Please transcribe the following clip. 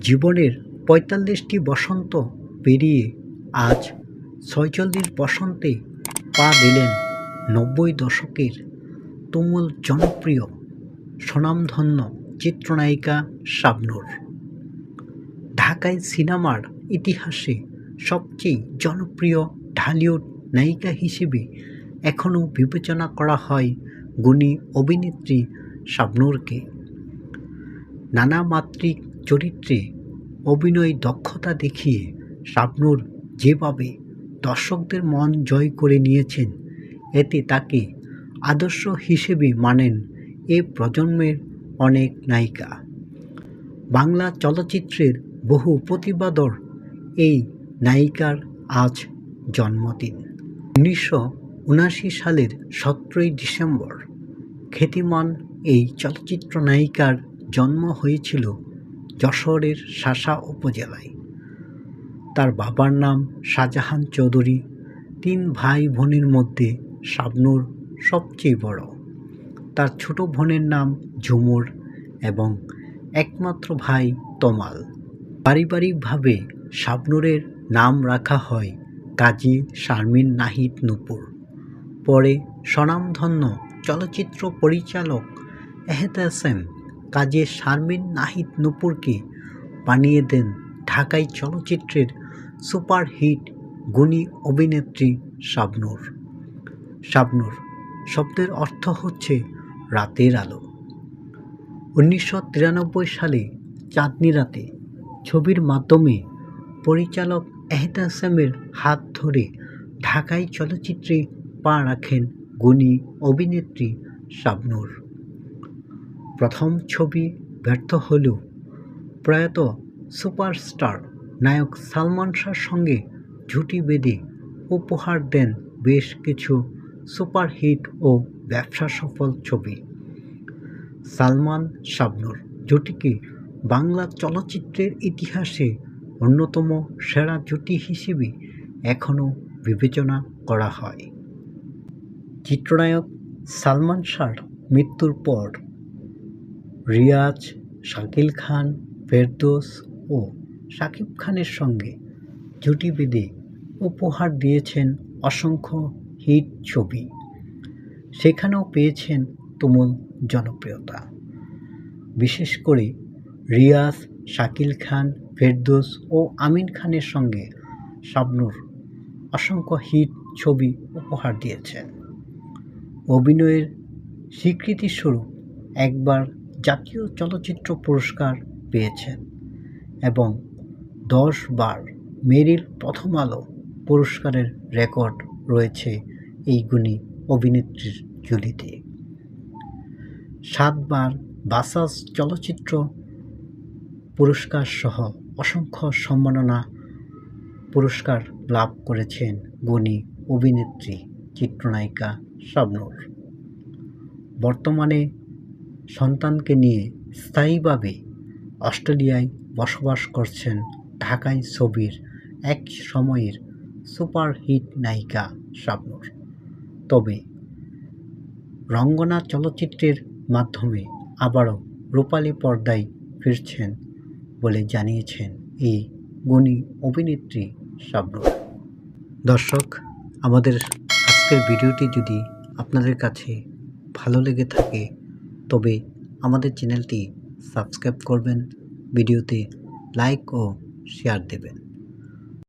জীবনের পঁয়তাল্লিশটি বসন্ত পেরিয়ে আজ ছয়চল্লিশ বসন্তে পা দিলেন নব্বই দশকের তুমুল জনপ্রিয় স্বনামধন্য চিত্রনায়িকা শাবনূর। ঢাকায় সিনেমার ইতিহাসে সবচেয়ে জনপ্রিয় ঢালিউড নায়িকা হিসেবে এখনও বিবেচনা করা হয় গুণী অভিনেত্রী শাবনূরকে। নানা মাত্রিক চরিত্রে অভিনয় দক্ষতা দেখিয়ে শাবনূর যেভাবে দর্শকদের মন জয় করে নিয়েছেন, এতে তাকে আদর্শ হিসেবে মানেন এ প্রজন্মের অনেক নায়িকা। বাংলা চলচ্চিত্রের বহু প্রতিবাদর এই নায়িকার আজ জন্মদিন। উনিশশো উনাশি সালের সতেরোই ডিসেম্বর, খ্যাতিমান এই চলচ্চিত্র নায়িকার জন্ম হয়েছিল যশোরের শাসা উপজেলায়। তার বাবার নাম শাহজাহান চৌধুরী। তিন ভাই বোনের মধ্যে শাবনূর সবচেয়ে বড়। তার ছোট বোনের নাম ঝুমুর এবং একমাত্র ভাই তমাল। পারিবারিকভাবে শাবনূরের নাম রাখা হয় কাজী শারমিন নাহিদ নূপুর। পরে স্বনামধন্য চলচ্চিত্র পরিচালক এহতেসেম কাজী শারমিন নাহিদ নূপুরকে বানিয়ে দেন ঢাকাই চলচ্চিত্রের সুপারহিট গুণী অভিনেত্রী শাবনূর। শাবনূর শব্দের অর্থ হচ্ছে রাতের আলো। উনিশশো তিরানব্বই সালে চাঁদনি রাতে ছবির মাধ্যমে পরিচালক এহতাসেমের হাত ধরে ঢাকাই চলচ্চিত্রে পা রাখেন গুণী অভিনেত্রী শাবনূর। প্রথম ছবি ব্যর্থ হলেও প্রয়াত সুপারস্টার নায়ক সালমান শাহর সঙ্গে জুটি বেঁধে উপহার দেন বেশ কিছু সুপারহিট ও ব্যবসা সফল ছবি। সালমান শাবনূর জুটিকে বাংলা চলচ্চিত্রের ইতিহাসে অন্যতম সেরা জুটি হিসেবে এখনও বিবেচনা করা হয়। চিত্রনায়ক সালমান শাহর মৃত্যুর পর রিয়াজ, শাকিল খান, ফেরদৌস ও শাকিব খানের সঙ্গে জুটি বেঁধে উপহার দিয়েছেন অসংখ্য হিট ছবি। সেখানেও পেয়েছেন তুমুল জনপ্রিয়তা। বিশেষ করে রিয়াজ, শাকিল খান, ফেরদৌস ও আমিন খানের সঙ্গে শাবনুর অসংখ্য হিট ছবি উপহার দিয়েছেন। অভিনয়ের স্বীকৃতিস্বরূপ একবার জাতীয় চলচ্চিত্র পুরস্কার পেয়েছেন এবং দশ বার মেরিল প্রথম আলো পুরস্কারের রেকর্ড রয়েছে এই গুণী অভিনেত্রীর ঝুলিতে। সাতবার বাসাস চলচ্চিত্র পুরস্কার সহ অসংখ্য সম্মাননা পুরস্কার লাভ করেছেন গুণী অভিনেত্রী, চিত্রনায়িকা শাবনূর। বর্তমানে সন্তানকে নিয়ে স্থায়ীভাবে অস্ট্রেলিয়ায় বসবাস করছেন ঢাকাই ছবির এক সময়ের সুপারহিট নায়িকা শাবনূর। তবে রঙ্গনা চলচ্চিত্রের মাধ্যমে আবারও রূপালী পর্দায় ফিরছেন বলে জানিয়েছেন এই গুণী অভিনেত্রী শাবনূর। দর্শক, আমাদের আজকের ভিডিওটি যদি আপনাদের কাছে ভালো লেগে থাকে তবে আমাদের চ্যানেলটি সাবস্ক্রাইব করবেন ভিডিওতে লাইক ও শেয়ার দেবেন।